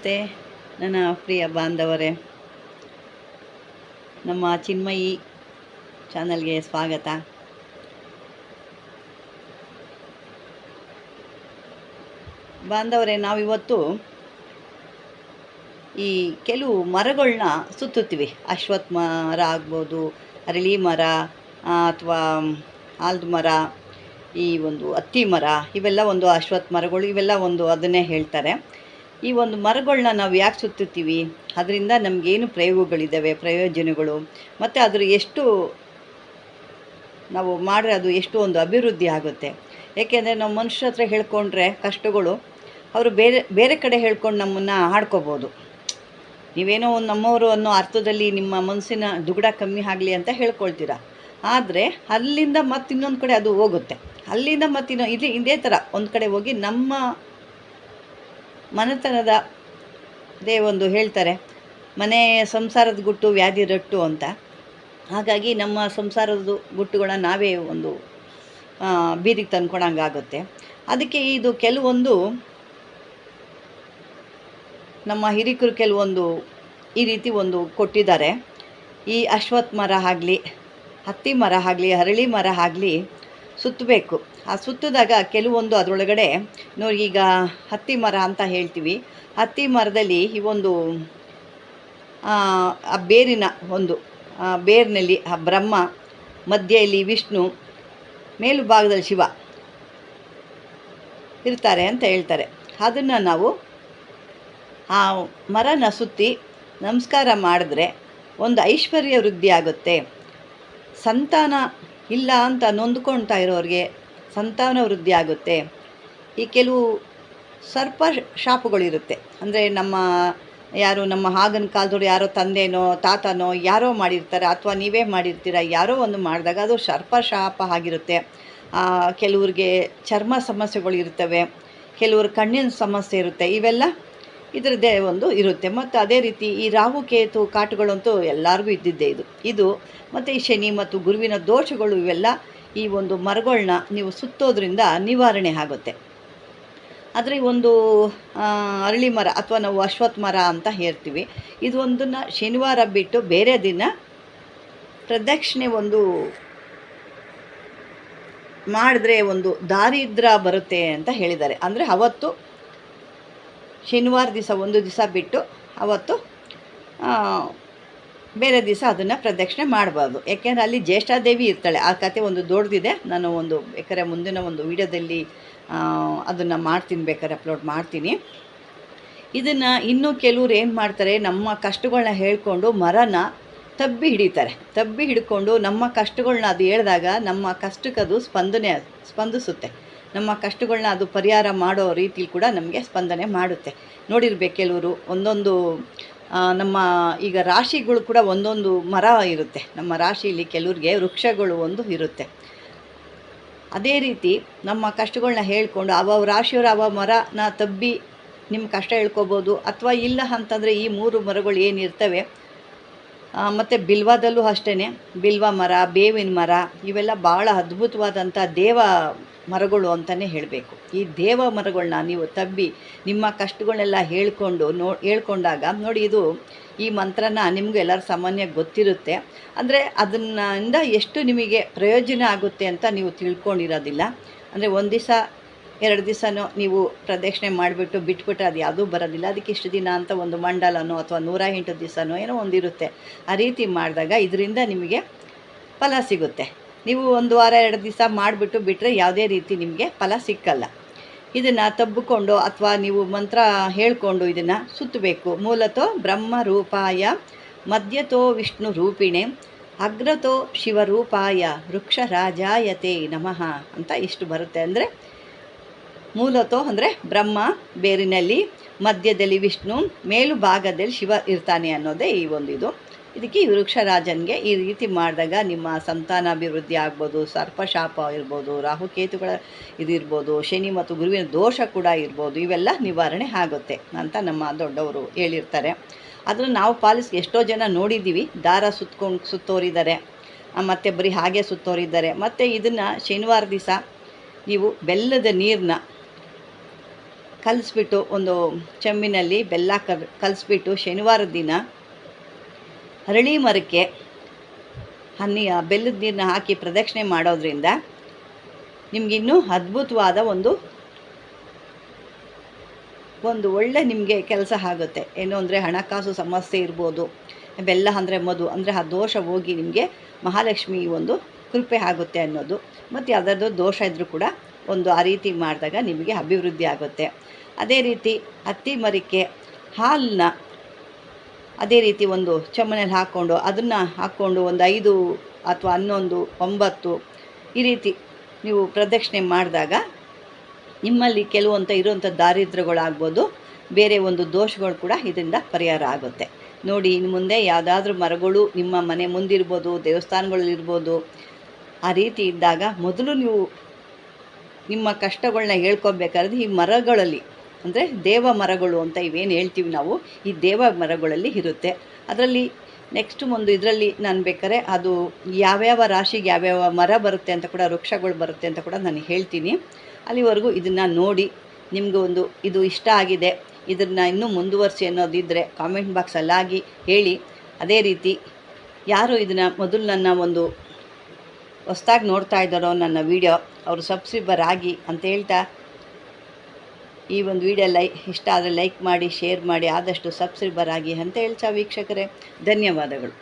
ನಮಸ್ತೆ. ನನ್ನ ಪ್ರಿಯ ಬಾಂಧವರೇ. ನಮ್ಮ ಚಿನ್ಮಯಿ ಚಾನಲ್ಗೆ ಸ್ವಾಗತ. ಬಾಂಧವರೇ, ನಾವಿವತ್ತು ಈ ಕೆಲವು ಮರಗಳನ್ನ ಸುತ್ತುತ್ತೀವಿ. ಅಶ್ವತ್ಥ ಮರ ಆಗ್ಬೋದು, ಅರಳಿ ಮರ ಅಥವಾ ಆಲ್ದ ಮರ, ಈ ಒಂದು ಹತ್ತಿ ಮರ, ಇವೆಲ್ಲ ಒಂದು ಅಶ್ವತ್ಥ ಮರಗಳು, ಇವೆಲ್ಲ ಒಂದು ಅದನ್ನೇ ಹೇಳ್ತಾರೆ. ಈ ಒಂದು ಮರಗಳನ್ನ ನಾವು ಯಾಕೆ ಸುತ್ತುತ್ತೀವಿ? ಅದರಿಂದ ನಮಗೇನು ಪ್ರಯೋಗಗಳಿದ್ದಾವೆ ಪ್ರಯೋಜನಗಳು? ಮತ್ತು ಅದರ ಎಷ್ಟು ನಾವು ಮಾಡಿದ್ರೆ ಅದು ಎಷ್ಟು ಒಂದು ಅಭಿವೃದ್ಧಿ ಆಗುತ್ತೆ? ಏಕೆಂದರೆ ನಾವು ಮನುಷ್ಯರ ಹತ್ರ ಹೇಳ್ಕೊಂಡ್ರೆ ಕಷ್ಟಗಳು, ಅವರು ಬೇರೆ ಬೇರೆ ಕಡೆ ಹೇಳ್ಕೊಂಡು ನಮ್ಮನ್ನು ಆಡ್ಕೋಬೋದು. ನೀವೇನೋ ಒಂದು ನಮ್ಮವರು ಅನ್ನೋ ಅರ್ಥದಲ್ಲಿ ನಿಮ್ಮ ಮನಸ್ಸಿನ ದುಗುಡ ಕಮ್ಮಿ ಆಗಲಿ ಅಂತ ಹೇಳ್ಕೊಳ್ತೀರ? ಆದರೆ ಅಲ್ಲಿಂದ ಮತ್ತೆ ಇನ್ನೊಂದು ಕಡೆ ಅದು ಹೋಗುತ್ತೆ. ಅಲ್ಲಿಂದ ಮತ್ತೆ ಇಲ್ಲಿ ಇದೇ ಥರ ಒಂದು ಕಡೆ ಹೋಗಿ ನಮ್ಮ ಮನೆತನದ ದೇ ಒಂದು ಹೇಳ್ತಾರೆ, ಮನೆ ಸಂಸಾರದ ಗುಟ್ಟು ವ್ಯಾಧಿ ರಟ್ಟು ಅಂತ. ಹಾಗಾಗಿ ನಮ್ಮ ಸಂಸಾರದ ಗುಟ್ಟುಗಳನ್ನ ನಾವೇ ಒಂದು ಬೀದಿಗೆ ತಂದ್ಕೊಳಂಗಾಗುತ್ತೆ. ಅದಕ್ಕೆ ಇದು ಕೆಲವೊಂದು, ನಮ್ಮ ಹಿರಿಕರು ಕೆಲವೊಂದು ಈ ರೀತಿ ಒಂದು ಕೊಟ್ಟಿದ್ದಾರೆ. ಈ ಅಶ್ವತ್ಥ ಮರ ಆಗಲಿ ಹತ್ತಿ ಮರ ಆಗಲಿ ಹರಳಿ ಮರ ಆಗಲಿ ಸುತ್ತಬೇಕು. ಆ ಸುತ್ತಿದಾಗ ಕೆಲವೊಂದು ಅದರೊಳಗಡೆ ನೋಡಿ ಈಗ ಹತ್ತಿ ಮರ ಅಂತ ಹೇಳ್ತೀವಿ. ಹತ್ತಿ ಮರದಲ್ಲಿ ಈ ಒಂದು, ಆ ಬೇರಿನ ಒಂದು ಬೇರಿನಲ್ಲಿ ಆ ಬ್ರಹ್ಮ, ಮಧ್ಯೆಯಲ್ಲಿ ವಿಷ್ಣು ಮೇಲು ಭಾಗದಲ್ಲಿ ಶಿವ ಇರ್ತಾರೆ ಅಂತ ಹೇಳ್ತಾರೆ. ಅದನ್ನು ನಾವು ಆ ಮರನ ಸುತ್ತಿ ನಮಸ್ಕಾರ ಮಾಡಿದ್ರೆ ಒಂದು ಐಶ್ವರ್ಯ ವೃದ್ಧಿ ಆಗುತ್ತೆ ಸಂತಾನ ಇಲ್ಲ ಅಂತ ನೊಂದ್ಕೊಳ್ತಾ ಇರೋರಿಗೆ ಸಂತಾನ ವೃದ್ಧಿ ಆಗುತ್ತೆ. ಈ ಕೆಲವು ಸರ್ಪ ಶಾಪಗಳಿರುತ್ತೆ. ಅಂದರೆ ನಮ್ಮ ಯಾರು ನಮ್ಮ ಆಗಿನ ಕಾಲದವ್ರು ಯಾರೋ ತಂದೆನೋ, ತಾತನೋ ಯಾರೋ ಮಾಡಿರ್ತಾರೆ ಅಥವಾ ನೀವೇ ಮಾಡಿರ್ತೀರ, ಯಾರೋ ಒಂದು ಮಾಡಿದಾಗ ಅದು ಸರ್ಪ ಶಾಪ ಆಗಿರುತ್ತೆ. ಕೆಲವ್ರಿಗೆ ಚರ್ಮ ಸಮಸ್ಯೆಗಳು ಇರ್ತವೆ, ಕೆಲವ್ರ ಕಣ್ಣಿನ ಸಮಸ್ಯೆ ಇರುತ್ತೆ. ಇವೆಲ್ಲ ಇದರದ್ದೇ ಒಂದು ಇರುತ್ತೆ. ಮತ್ತು ಅದೇ ರೀತಿ ಈ ರಾಹು, ಕೇತು ಕಾಟುಗಳಂತೂ ಎಲ್ಲರಿಗೂ ಇದ್ದಿದ್ದೇ ಇದು. ಇದು ಮತ್ತು ಈ ಶನಿ ಮತ್ತು ಗುರುವಿನ ದೋಷಗಳು ಇವೆಲ್ಲ ಈ ಒಂದು ಮರಗಳನ್ನ ನೀವು ಸುತ್ತೋದ್ರಿಂದ ನಿವಾರಣೆ ಆಗುತ್ತೆ. ಆದರೆ ಒಂದು ಅರಳಿ ಮರ ಅಥವಾ ನಾವು ಅಶ್ವತ್ ಮರ ಅಂತ ಹೇಳ್ತೀವಿ. ಇದು ಒಂದನ್ನು ಶನಿವಾರ ಬಿಟ್ಟು ಬೇರೆ ದಿನ ಪ್ರದಕ್ಷಿಣೆ ಒಂದು ಮಾಡಿದ್ರೆ ಒಂದು ದಾರಿದ್ರ ಬರುತ್ತೆ ಅಂತ ಹೇಳಿದ್ದಾರೆ. ಅಂದರೆ ಅವತ್ತು ಶನಿವಾರ ದಿವಸ ಒಂದು ದಿವಸ ಬಿಟ್ಟು ಅವತ್ತು ಬೇರೆ ದಿವಸ ಅದನ್ನು ಪ್ರದಕ್ಷಿಣೆ ಮಾಡಬಾರ್ದು. ಯಾಕೆಂದರೆ ಅಲ್ಲಿ ಜ್ಯೇಷ್ಠಾದೇವಿ ಇರ್ತಾಳೆ. ಆ ಕತೆ ಒಂದು ದೊಡ್ಡದಿದೆ ನಾನು ಒಂದು ಬೇಕಾದ್ರೆ ಮುಂದಿನ ಒಂದು ವಿಡಿಯೋದಲ್ಲಿ ಅದನ್ನು ಮಾಡ್ತೀನಿ ಬೇಕಾದ್ರೆ ಅಪ್ಲೋಡ್ ಮಾಡ್ತೀನಿ. ಇದನ್ನು ಇನ್ನೂ ಕೆಲವ್ರು ಏನು ಮಾಡ್ತಾರೆ, ನಮ್ಮ ಕಷ್ಟಗಳನ್ನ ಹೇಳ್ಕೊಂಡು ಮರನ ತಬ್ಬಿ ಹಿಡಿತಾರೆ. ತಬ್ಬಿ ಹಿಡ್ಕೊಂಡು ನಮ್ಮ ಕಷ್ಟಗಳನ್ನ ಅದು ಹೇಳಿದಾಗ ನಮ್ಮ ಕಷ್ಟಕ್ಕದು ಸ್ಪಂದನೆ, ಸ್ಪಂದಿಸುತ್ತೆ. ನಮ್ಮ ಕಷ್ಟಗಳನ್ನ ಅದು ಪರಿಹಾರ ಮಾಡೋ ರೀತಿಲಿ ಕೂಡ ನಮಗೆ ಸ್ಪಂದನೆ ಮಾಡುತ್ತೆ. ನೋಡಿರ್ಬೇಕು ಕೆಲವರು, ಒಂದೊಂದು ನಮ್ಮ ಈಗ ರಾಶಿಗಳು ಕೂಡ ಒಂದೊಂದು ಮರ ಇರುತ್ತೆ. ನಮ್ಮ ರಾಶಿಯಲ್ಲಿ ಕೆಲವ್ರಿಗೆ ವೃಕ್ಷಗಳು ಒಂದು ಇರುತ್ತೆ. ಅದೇ ರೀತಿ ನಮ್ಮ ಕಷ್ಟಗಳನ್ನ ಹೇಳ್ಕೊಂಡು ಅವ ರಾಶಿಯವರು ಅವ ಮರನ ತಬ್ಬಿ ನಿಮ್ಮ ಕಷ್ಟ ಹೇಳ್ಕೋಬೋದು, ಅಥವಾ ಇಲ್ಲ ಅಂತಂದರೆ ಈ ಮೂರು ಮರಗಳು ಏನಿರ್ತವೆ ಮತ್ತು ಬಿಲ್ವಾದಲ್ಲೂ ಅಷ್ಟೇ ಬಿಲ್ವ ಮರ, ಬೇವಿನ ಮರ, ಇವೆಲ್ಲ ಭಾಳ ಅದ್ಭುತವಾದಂಥ ದೇವ ಮರಗಳು ಅಂತಲೇ ಹೇಳಬೇಕು. ಈ ದೇವ ಮರಗಳನ್ನ ನೀವು ತಬ್ಬಿ ನಿಮ್ಮ ಕಷ್ಟಗಳನ್ನೆಲ್ಲ ಹೇಳ್ಕೊಂಡು ನೋ, ಹೇಳ್ಕೊಂಡಾಗ ನೋಡಿ ಇದು ಈ ಮಂತ್ರನ ನಿಮಗೂ ಎಲ್ಲರೂ ಸಾಮಾನ್ಯ ಗೊತ್ತಿರುತ್ತೆ. ಅಂದರೆ ಅದನ್ನಿಂದ ಎಷ್ಟು ನಿಮಗೆ ಪ್ರಯೋಜನ ಆಗುತ್ತೆ ಅಂತ ನೀವು ತಿಳ್ಕೊಂಡಿರೋದಿಲ್ಲ. ಅಂದರೆ ಒಂದು ದಿವಸ, ಎರಡು ದಿವಸನೋ ನೀವು ಪ್ರದಕ್ಷಿಣೆ ಮಾಡಿಬಿಟ್ಟು ಬಿಟ್ಬಿಟ್ರೆ ಅದು ಯಾವುದೂ ಬರೋದಿಲ್ಲ. ಅದಕ್ಕೆ ಇಷ್ಟು ದಿನ ಅಂತ ಒಂದು ಮಂಡಲನೋ ಅಥವಾ ನೂರ ಎಂಟು ದಿವಸನೋ ಏನೋ ಒಂದಿರುತ್ತೆ. ಆ ರೀತಿ ಮಾಡಿದಾಗ ಇದರಿಂದ ನಿಮಗೆ ಫಲ ಸಿಗುತ್ತೆ. ನೀವು ಒಂದು ವಾರ, ಎರಡು ದಿವಸ ಮಾಡಿಬಿಟ್ಟು ಬಿಟ್ಟರೆ ಯಾವುದೇ ರೀತಿ ನಿಮಗೆ ಫಲ ಸಿಕ್ಕಲ್ಲ. ಇದನ್ನು ತಬ್ಬಿಕೊಂಡು ಅಥವಾ ನೀವು ಮಂತ್ರ ಹೇಳಿಕೊಂಡು ಇದನ್ನು ಸುತ್ತಬೇಕು. ಮೂಲತೋ ಬ್ರಹ್ಮ ರೂಪಾಯ ಮಧ್ಯತೋ ವಿಷ್ಣು ರೂಪಿಣೆ, ಅಗ್ರತೋ ಶಿವರೂಪಾಯ, ವೃಕ್ಷ ರಾಜಾಯತೆ ನಮಃ ಅಂತ ಇಷ್ಟು ಬರುತ್ತೆ. ಅಂದರೆ ಮೂಲತೋ ಅಂದರೆ ಬ್ರಹ್ಮ ಬೇರಿನಲ್ಲಿ, ಮಧ್ಯದಲ್ಲಿ ವಿಷ್ಣು ಮೇಲು ಭಾಗದಲ್ಲಿ ಶಿವ ಇರ್ತಾನೆ ಅನ್ನೋದೇ ಈ ಒಂದು ಇದು. ಇದಕ್ಕೆ ವೃಕ್ಷರಾಜನಿಗೆ ಈ ರೀತಿ ಮಾಡಿದಾಗ ನಿಮ್ಮ ಸಂತಾನಾಭಿವೃದ್ಧಿ ಆಗ್ಬೋದು, ಸರ್ಪಶಾಪ ಇರ್ಬೋದು, ರಾಹುಕೇತುಗಳ ಇದಿರ್ಬೋದು, ಶನಿ ಮತ್ತು ಗುರುವಿನ ದೋಷ ಕೂಡ ಇರ್ಬೋದು, ಇವೆಲ್ಲ ನಿವಾರಣೆ ಆಗುತ್ತೆ ಅಂತ ನಮ್ಮ ದೊಡ್ಡವರು ಹೇಳಿರ್ತಾರೆ. ಅದನ್ನು ನಾವು ಪಾಲಿಸಿ ಎಷ್ಟೋ ಜನ ನೋಡಿದ್ದೀವಿ, ದಾರ ಸುತ್ಕೊಂಡು ಸುತ್ತೋರಿದ್ದಾರೆ ಮತ್ತು ಬರೀ ಹಾಗೆ ಸುತ್ತೋರಿದ್ದಾರೆ. ಮತ್ತು ಇದನ್ನು ಶನಿವಾರ ದಿವಸ ನೀವು ಬೆಲ್ಲದ ನೀರನ್ನ ಕಲಿಸ್ಬಿಟ್ಟು ಒಂದು ಚೆಮ್ಮಿನಲ್ಲಿ ಬೆಲ್ಲ ಕರ್ ಕಲಿಸ್ಬಿಟ್ಟು ಶನಿವಾರದ ದಿನ ಹರಳಿ ಮರಕ್ಕೆ ಹನಿ ಬೆಲ್ಲದ ನೀರನ್ನ ಹಾಕಿ ಪ್ರದಕ್ಷಿಣೆ ಮಾಡೋದ್ರಿಂದ ನಿಮಗಿನ್ನೂ ಅದ್ಭುತವಾದ ಒಂದು ಒಂದು ಒಳ್ಳೆ ನಿಮಗೆ ಕೆಲಸ ಆಗುತ್ತೆ. ಏನು ಅಂದರೆ ಹಣಕಾಸು ಸಮಸ್ಯೆ ಇರ್ಬೋದು, ಬೆಲ್ಲ ಅಂದರೆ ಮದು ಅಂದರೆ ಆ ದೋಷ ಹೋಗಿ ನಿಮಗೆ ಮಹಾಲಕ್ಷ್ಮಿ ಒಂದು ಕೃಪೆ ಆಗುತ್ತೆ ಅನ್ನೋದು. ಮತ್ತು ಯಾವುದಾದ್ರು ದೋಷ ಇದ್ದರೂ ಕೂಡ ಒಂದು ಆ ರೀತಿ ಮಾಡಿದಾಗ ನಿಮಗೆ ಅಭಿವೃದ್ಧಿ ಆಗುತ್ತೆ. ಅದೇ ರೀತಿ ಹತ್ತಿ ಮರಿಕೆ ಹಾಲನ್ನ ಅದೇ ರೀತಿ ಒಂದು ಚಮನಲ್ಲಿ ಹಾಕ್ಕೊಂಡು ಅದನ್ನು ಹಾಕ್ಕೊಂಡು ಒಂದು ಐದು ಅಥವಾ ಹನ್ನೊಂದು, ಒಂಬತ್ತು ಈ ರೀತಿ ನೀವು ಪ್ರದಕ್ಷಿಣೆ ಮಾಡಿದಾಗ ನಿಮ್ಮಲ್ಲಿ ಕೆಲವಂಥ ಇರುವಂಥ ದಾರಿದ್ರ್ಯಗಳಾಗ್ಬೋದು, ಬೇರೆ ಒಂದು ದೋಷಗಳು ಕೂಡ ಇದರಿಂದ ಪರಿಹಾರ ಆಗುತ್ತೆ. ನೋಡಿ, ಇನ್ನು ಮುಂದೆ ಯಾವುದಾದ್ರೂ ಮರಗಳು ನಿಮ್ಮ ಮನೆ ಮುಂದಿರ್ಬೋದು ದೇವಸ್ಥಾನಗಳಲ್ಲಿರ್ಬೋದು ಆ ರೀತಿ ಇದ್ದಾಗ ಮೊದಲು ನೀವು ನಿಮ್ಮ ಕಷ್ಟಗಳನ್ನ ಹೇಳ್ಕೊಬೇಕಾದ್ರೆ ಈ ಮರಗಳಲ್ಲಿ ಅಂದರೆ ದೇವ ಮರಗಳು ಅಂತ ಇವೇನು ಹೇಳ್ತೀವಿ ನಾವು, ಈ ದೇವ ಮರಗಳಲ್ಲಿ ಇರುತ್ತೆ. ಅದರಲ್ಲಿ ನೆಕ್ಸ್ಟ್ ಒಂದು ಇದರಲ್ಲಿ ನಾನು ಬೇಕಾದ್ರೆ ಅದು ಯಾವ್ಯಾವ ರಾಶಿಗೆ ಯಾವ್ಯಾವ ಮರ ಬರುತ್ತೆ ಅಂತ ಕೂಡ, ವೃಕ್ಷಗಳು ಬರುತ್ತೆ ಅಂತ ಕೂಡ ನಾನು ಹೇಳ್ತೀನಿ. ಅಲ್ಲಿವರೆಗೂ ಇದನ್ನು ನೋಡಿ, ನಿಮಗೆ ಒಂದು ಇದು ಇಷ್ಟ ಆಗಿದೆ, ಇದನ್ನು ಇನ್ನೂ ಮುಂದುವರಿಸಿ ಅನ್ನೋದಿದ್ದರೆ ಕಾಮೆಂಟ್ ಬಾಕ್ಸಲ್ಲಾಗಿ ಹೇಳಿ. ಅದೇ ರೀತಿ ಯಾರು ಇದನ್ನು ಮೊದಲು ನನ್ನ ಒಂದು ಹೊಸ್ದಾಗಿ ನೋಡ್ತಾ ಇದ್ದಾರೋ ನನ್ನ ವಿಡಿಯೋ ಅವರು ಸಬ್ಸ್ಕ್ರೈಬರ್ ಆಗಿ ಅಂತ ಹೇಳ್ತಾ ಈ ಒಂದು ವಿಡಿಯೋ ಲೈ, ಇಷ್ಟ ಆದರೆ ಲೈಕ್ ಮಾಡಿ, ಶೇರ್ ಮಾಡಿ, ಆದಷ್ಟು ಸಬ್ಸ್ಕ್ರೈಬರ್ ಆಗಿ ಅಂತ ಹೇಳ್ತಾ ವೀಕ್ಷಕರೇ, ಧನ್ಯವಾದಗಳು.